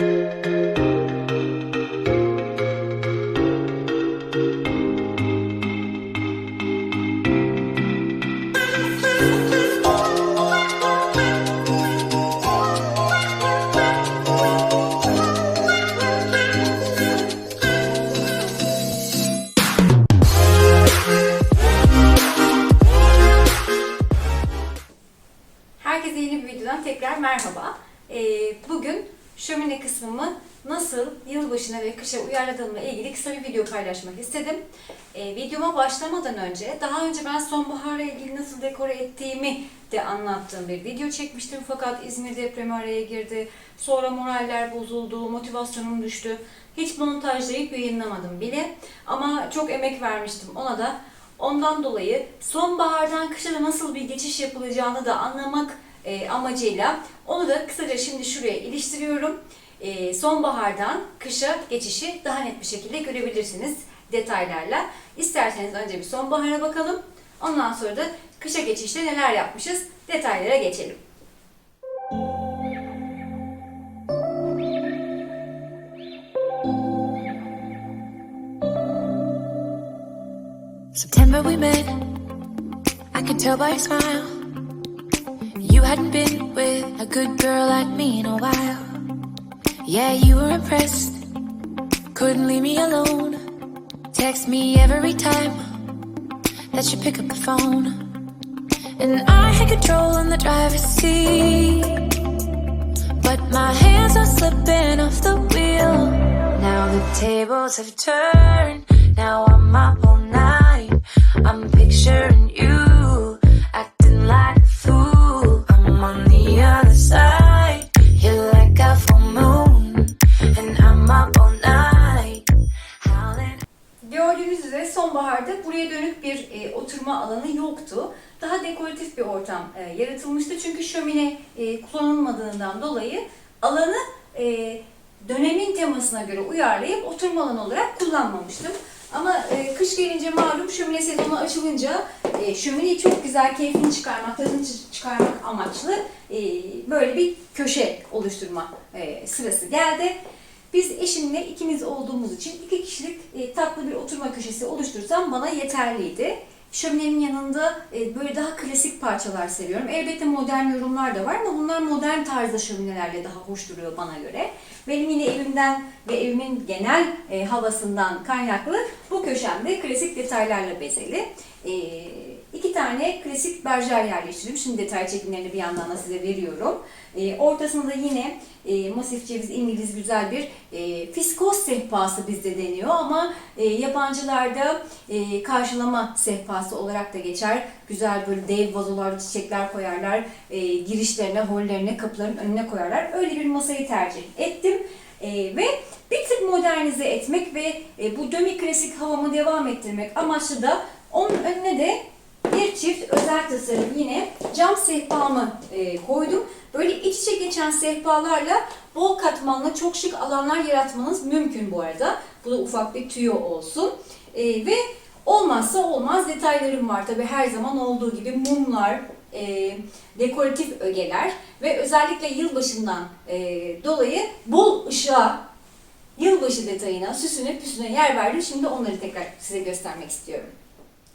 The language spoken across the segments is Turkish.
Música kısmımı nasıl yılbaşına ve kışa uyarladığımla ilgili kısa bir video paylaşmak istedim. Ee, videoma başlamadan önce, daha önce ben sonbaharla ilgili nasıl dekore ettiğimi de anlattığım bir video çekmiştim. Fakat İzmir depremi araya girdi. Sonra moraller bozuldu, motivasyonum düştü. Hiç montajlayıp yayınlamadım bile. Ama çok emek vermiştim ona da. Ondan dolayı sonbahardan kışa nasıl bir geçiş yapılacağını da anlamak e, amacıyla onu da kısaca şimdi şuraya iliştiriyorum. E, sonbahardan kışa geçişi daha net bir şekilde görebilirsiniz detaylarla. İsterseniz önce bir sonbahara bakalım. Ondan sonra da kışa geçişte neler yapmışız detaylara geçelim. September we met. I could tell by your smile. You hadn't been with a good girl like me in a while. Yeah, you were impressed. Couldn't leave me alone. Text me every time that you pick up the phone. And I had control in the driver's seat. But my hands are slipping off the wheel. Now the tables have turned. Now I'm up all night. I'm picturing sonbaharda buraya dönük bir e, oturma alanı yoktu. Daha dekoratif bir ortam e, yaratılmıştı. Çünkü şömine e, kullanılmadığından dolayı alanı e, dönemin temasına göre uyarlayıp oturma alanı olarak kullanmamıştım. Ama e, kış gelince malum şömine sezonu açılınca e, şömineyi çok güzel keyfini çıkarmak, tadını çı- çıkarmak amaçlı e, böyle bir köşe oluşturma e, sırası geldi. Biz eşimle ikimiz olduğumuz için iki e, tatlı bir oturma köşesi oluştursam bana yeterliydi. Şöminenin yanında e, böyle daha klasik parçalar seviyorum. Elbette modern yorumlar da var ama bunlar modern tarzda şöminelerle daha hoş duruyor bana göre. Benim yine evimden ve evimin genel e, havasından kaynaklı bu köşemde klasik detaylarla bezeli. E, iki tane klasik berjer yerleştirdim. Şimdi detay çekimlerini bir yandan da size veriyorum. E, ortasında yine e, masif ceviz İngiliz güzel bir e, fiskos sehpası bizde deniyor ama e, yabancılarda e, karşılama sehpası olarak da geçer. Güzel böyle dev vazolarda çiçekler koyarlar. E, girişlerine, hollerine, kapıların önüne koyarlar. Öyle bir masayı tercih ettim. E, ve bir tık modernize etmek ve e, bu dömi klasik havamı devam ettirmek amaçlı da onun önüne de bir çift özel tasarım yine cam sehpamı e, koydum. Böyle iç içe geçen sehpalarla bol katmanlı çok şık alanlar yaratmanız mümkün bu arada. Bu da ufak bir tüyo olsun. E, ve olmazsa olmaz detaylarım var. Tabi her zaman olduğu gibi mumlar, e, dekoratif ögeler ve özellikle yılbaşından e, dolayı bol ışığa, yılbaşı detayına, süsüne püsüne yer verdim. Şimdi onları tekrar size göstermek istiyorum.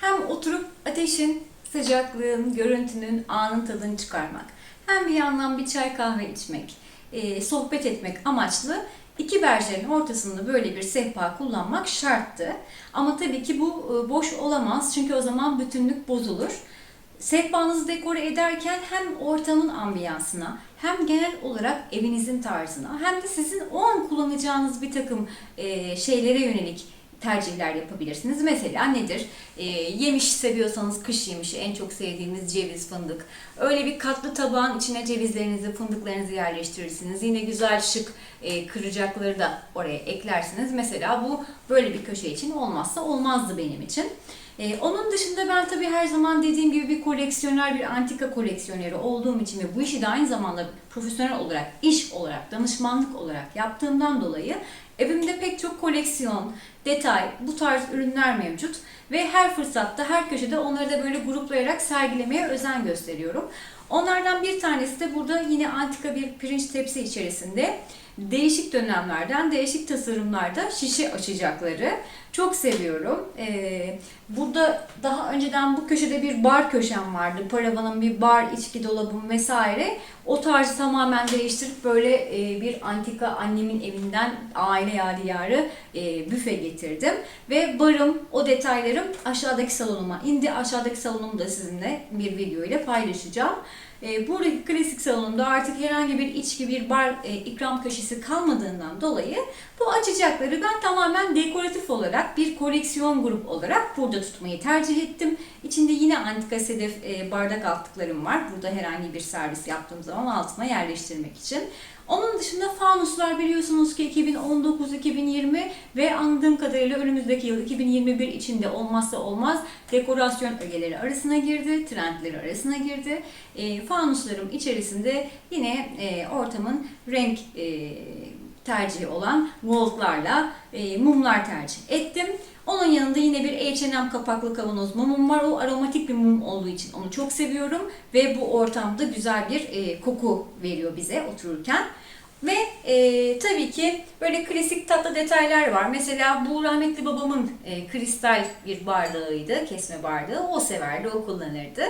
Hem oturup ateşin, sıcaklığın, görüntünün, anın tadını çıkarmak. Hem bir yandan bir çay kahve içmek, e, sohbet etmek amaçlı iki berjerin ortasında böyle bir sehpa kullanmak şarttı. Ama tabii ki bu e, boş olamaz çünkü o zaman bütünlük bozulur. Sehpanızı dekore ederken hem ortamın ambiyansına hem genel olarak evinizin tarzına hem de sizin o an kullanacağınız bir takım e, şeylere yönelik tercihler yapabilirsiniz. Mesela nedir? E, yemiş seviyorsanız kış yemişi en çok sevdiğimiz ceviz, fındık. Öyle bir katlı tabağın içine cevizlerinizi, fındıklarınızı yerleştirirsiniz. Yine güzel şık e, kıracakları da oraya eklersiniz. Mesela bu böyle bir köşe için olmazsa olmazdı benim için. Ee, onun dışında ben tabii her zaman dediğim gibi bir koleksiyoner, bir antika koleksiyoneri olduğum için ve bu işi de aynı zamanda profesyonel olarak, iş olarak, danışmanlık olarak yaptığımdan dolayı evimde pek çok koleksiyon, detay, bu tarz ürünler mevcut ve her fırsatta, her köşede onları da böyle gruplayarak sergilemeye özen gösteriyorum. Onlardan bir tanesi de burada yine antika bir pirinç tepsi içerisinde değişik dönemlerden, değişik tasarımlarda şişe açacakları. Çok seviyorum. Ee, burada daha önceden bu köşede bir bar köşem vardı. Paravanın bir bar, içki dolabım vesaire. O tarzı tamamen değiştirip böyle e, bir antika annemin evinden aile yadigarı e, büfe getirdim. Ve barım, o detaylarım aşağıdaki salonuma indi. Aşağıdaki salonumu da sizinle bir video ile paylaşacağım. E, buradaki klasik salonumda artık herhangi bir içki, bir bar e, ikram köşesi kalmadığından dolayı bu açacakları ben tamamen dekoratif olarak bir koleksiyon grup olarak burada tutmayı tercih ettim. İçinde yine antika sedef e, bardak altlıklarım var. Burada herhangi bir servis yaptığım zaman altına yerleştirmek için. Onun dışında fanuslar biliyorsunuz ki 2019-2020 ve anladığım kadarıyla önümüzdeki yıl 2021 içinde olmazsa olmaz dekorasyon ögeleri arasına girdi, trendleri arasına girdi. E, fanuslarım içerisinde yine e, ortamın renk e, tercihi olan goldlarla e, mumlar tercih ettim. Onun yanında yine bir H&M kapaklı kavanoz mumum var. O aromatik bir mum olduğu için onu çok seviyorum. Ve bu ortamda güzel bir e, koku veriyor bize otururken. Ve e, tabii ki böyle klasik tatlı detaylar var. Mesela bu rahmetli babamın e, kristal bir bardağıydı, kesme bardağı. O severdi, o kullanırdı.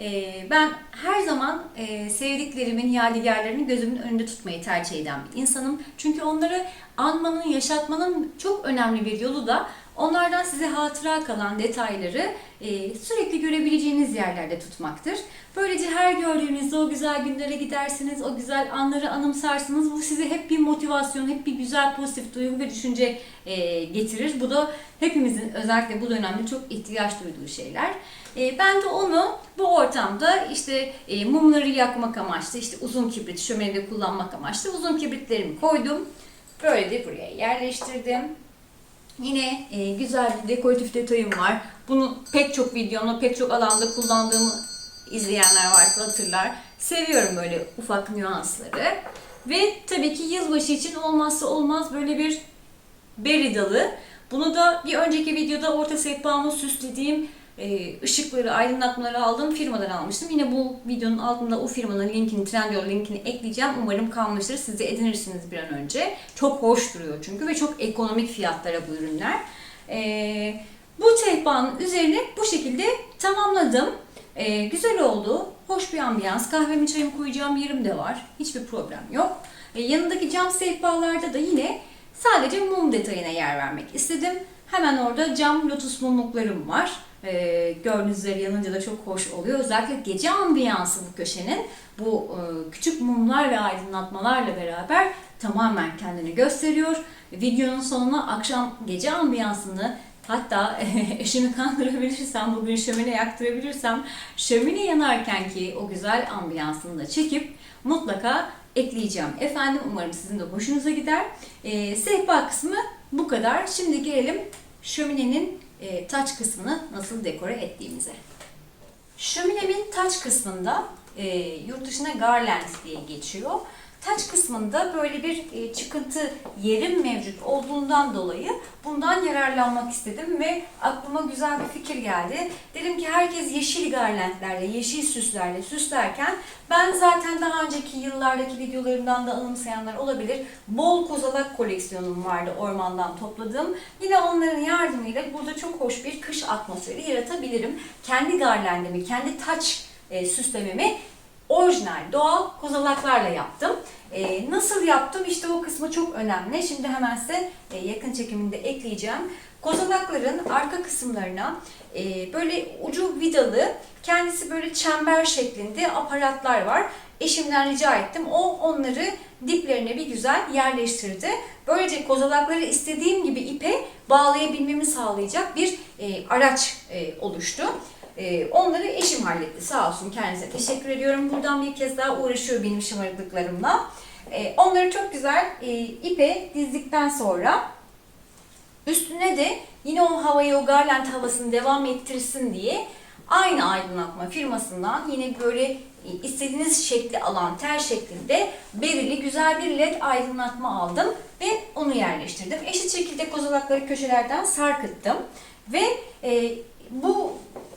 E, ben her zaman e, sevdiklerimin yadigarlarını gözümün önünde tutmayı tercih eden bir insanım. Çünkü onları anmanın, yaşatmanın çok önemli bir yolu da onlardan size hatıra kalan detayları e, sürekli görebileceğiniz yerlerde tutmaktır. Böylece her gördüğünüzde o güzel günlere gidersiniz, o güzel anları anımsarsınız. Bu size hep bir motivasyon, hep bir güzel pozitif duygu ve düşünce e, getirir. Bu da hepimizin özellikle bu dönemde çok ihtiyaç duyduğu şeyler. E, ben de onu bu ortamda işte e, mumları yakmak amaçlı, işte uzun kibrit şöminede kullanmak amaçlı uzun kibritlerimi koydum. Böyle de buraya yerleştirdim. Yine e, güzel bir dekoratif detayım var. Bunu pek çok videomda, pek çok alanda kullandığımı izleyenler varsa hatırlar. Seviyorum böyle ufak nüansları. Ve tabii ki yılbaşı için olmazsa olmaz böyle bir beri dalı. Bunu da bir önceki videoda orta sehpamı süslediğim e, ışıkları, aydınlatmaları aldığım firmadan almıştım. Yine bu videonun altında o firmanın linkini, Trendyol linkini ekleyeceğim. Umarım kalmıştır. Siz de edinirsiniz bir an önce. Çok hoş duruyor çünkü ve çok ekonomik fiyatlara bu ürünler. E, bu sehpanın üzerine bu şekilde tamamladım. E, güzel oldu. Hoş bir ambiyans. Kahvemi çayımı koyacağım yerim de var. Hiçbir problem yok. E, yanındaki cam sehpalarda da yine sadece mum detayına yer vermek istedim. Hemen orada cam lotus mumluklarım var. Ee, gördüğünüz üzere yanınca da çok hoş oluyor. Özellikle gece ambiyansı bu köşenin bu e, küçük mumlar ve aydınlatmalarla beraber tamamen kendini gösteriyor. Videonun sonuna akşam gece ambiyansını hatta eşimi kandırabilirsem, bugün şömine yaktırabilirsem şömine yanarken ki o güzel ambiyansını da çekip mutlaka ekleyeceğim. Efendim umarım sizin de hoşunuza gider. Ee, sehpa kısmı bu kadar. Şimdi gelelim şöminenin e, taç kısmını nasıl dekore ettiğimize. Şöminemin taç kısmında e, yurt dışına garland diye geçiyor. Taç kısmında böyle bir e, çıkıntı yerim mevcut olduğundan dolayı bundan yararlanmak istedim ve aklıma güzel bir fikir geldi. Dedim ki herkes yeşil garlandlerle, yeşil süslerle süslerken ben zaten daha önceki yıllardaki videolarımdan da anımsayanlar olabilir. Bol kozalak koleksiyonum vardı ormandan topladığım. Yine onların yardımıyla burada çok hoş bir kış atmosferi yaratabilirim. Kendi garlandimi, kendi taç e, süslememi orijinal doğal kozalaklarla yaptım. Ee, nasıl yaptım? İşte o kısmı çok önemli. Şimdi hemen size e, yakın çekiminde ekleyeceğim. Kozalakların arka kısımlarına e, böyle ucu vidalı, kendisi böyle çember şeklinde aparatlar var. Eşimden rica ettim. O onları diplerine bir güzel yerleştirdi. Böylece kozalakları istediğim gibi ipe bağlayabilmemi sağlayacak bir e, araç e, oluştu. Ee, onları eşim halletti sağ olsun kendisine teşekkür ediyorum. Buradan bir kez daha uğraşıyor benim şımarıklıklarımla. Ee, onları çok güzel e, ipe dizdikten sonra üstüne de yine o havayı o garland havasını devam ettirsin diye aynı aydınlatma firmasından yine böyle e, istediğiniz şekli alan tel şeklinde berili güzel bir led aydınlatma aldım ve onu yerleştirdim. Eşit şekilde kozalakları köşelerden sarkıttım ve e, bu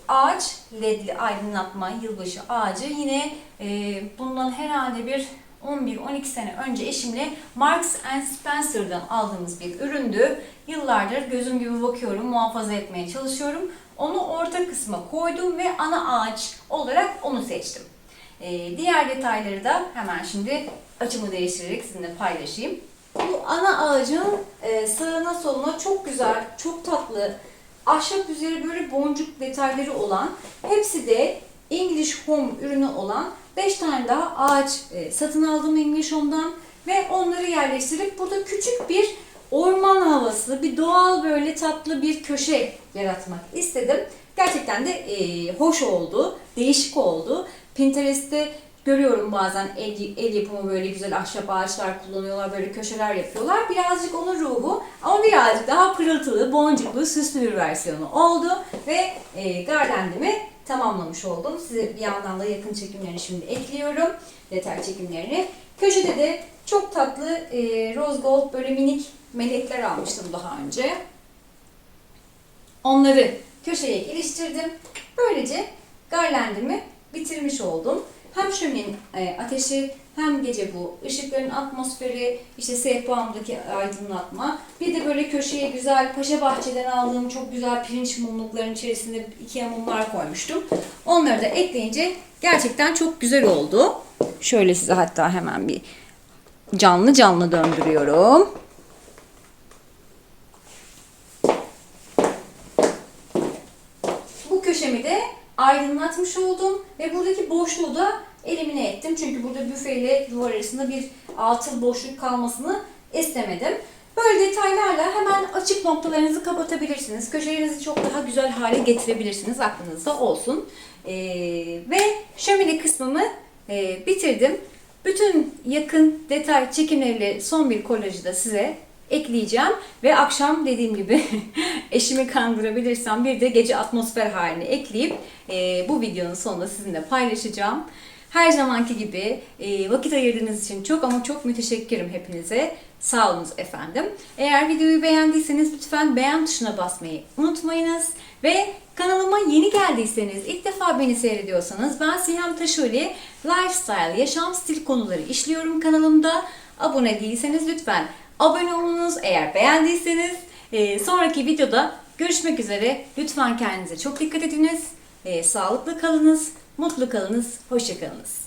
ağaç ledli aydınlatma yılbaşı ağacı yine e, bundan herhalde bir 11-12 sene önce eşimle Marks and Spencer'dan aldığımız bir üründü. Yıllardır gözüm gibi bakıyorum, muhafaza etmeye çalışıyorum. Onu orta kısma koydum ve ana ağaç olarak onu seçtim. Ee, diğer detayları da hemen şimdi açımı değiştirerek sizinle paylaşayım. Bu ana ağacın e, sağına soluna çok güzel, çok tatlı, ahşap üzeri böyle boncuk detayları olan, hepsi de English Home ürünü olan 5 tane daha ağaç e, satın aldım English Home'dan ve onları yerleştirip burada küçük bir orman havası, bir doğal böyle tatlı bir köşe yaratmak istedim. Gerçekten de e, hoş oldu, değişik oldu. Pinterest'te görüyorum bazen el, el yapımı böyle güzel ahşap ağaçlar kullanıyorlar, böyle köşeler yapıyorlar. Birazcık onun ruhu ama birazcık daha pırıltılı, boncuklu, süslü bir versiyonu oldu ve e, garlandimi tamamlamış oldum. Size bir yandan da yakın çekimlerini şimdi ekliyorum. Detay çekimlerini. Köşede de çok tatlı e, rose gold böyle minik melekler almıştım daha önce. Onları köşeye iliştirdim. Böylece garlandimi bitirmiş oldum. Hem şöminenin e, ateşi hem gece bu ışıkların atmosferi, işte sehpamdaki aydınlatma. Bir de böyle köşeye güzel Paşa Bahçe'den aldığım çok güzel pirinç mumlukların içerisinde iki mumlar koymuştum. Onları da ekleyince gerçekten çok güzel oldu. Şöyle size hatta hemen bir canlı canlı döndürüyorum. Bu köşemi de aydınlatmış oldum ve buradaki boşluğu da elimine ettim. Çünkü burada büfeyle duvar arasında bir altın boşluk kalmasını istemedim. Böyle detaylarla hemen açık noktalarınızı kapatabilirsiniz. Köşelerinizi çok daha güzel hale getirebilirsiniz. Aklınızda olsun. Ee, ve şömine kısmımı e, bitirdim. Bütün yakın detay çekimleriyle son bir kolajı da size ekleyeceğim. Ve akşam dediğim gibi eşimi kandırabilirsem bir de gece atmosfer halini ekleyip e, bu videonun sonunda sizinle paylaşacağım. Her zamanki gibi e, vakit ayırdığınız için çok ama çok müteşekkirim hepinize. Sağ olunuz efendim. Eğer videoyu beğendiyseniz lütfen beğen tuşuna basmayı unutmayınız. Ve kanalıma yeni geldiyseniz, ilk defa beni seyrediyorsanız ben Sinem Taşoli Lifestyle, yaşam stil konuları işliyorum kanalımda. Abone değilseniz lütfen abone olunuz. Eğer beğendiyseniz e, sonraki videoda görüşmek üzere. Lütfen kendinize çok dikkat ediniz. E, sağlıklı kalınız, mutlu kalınız, hoşça kalınız.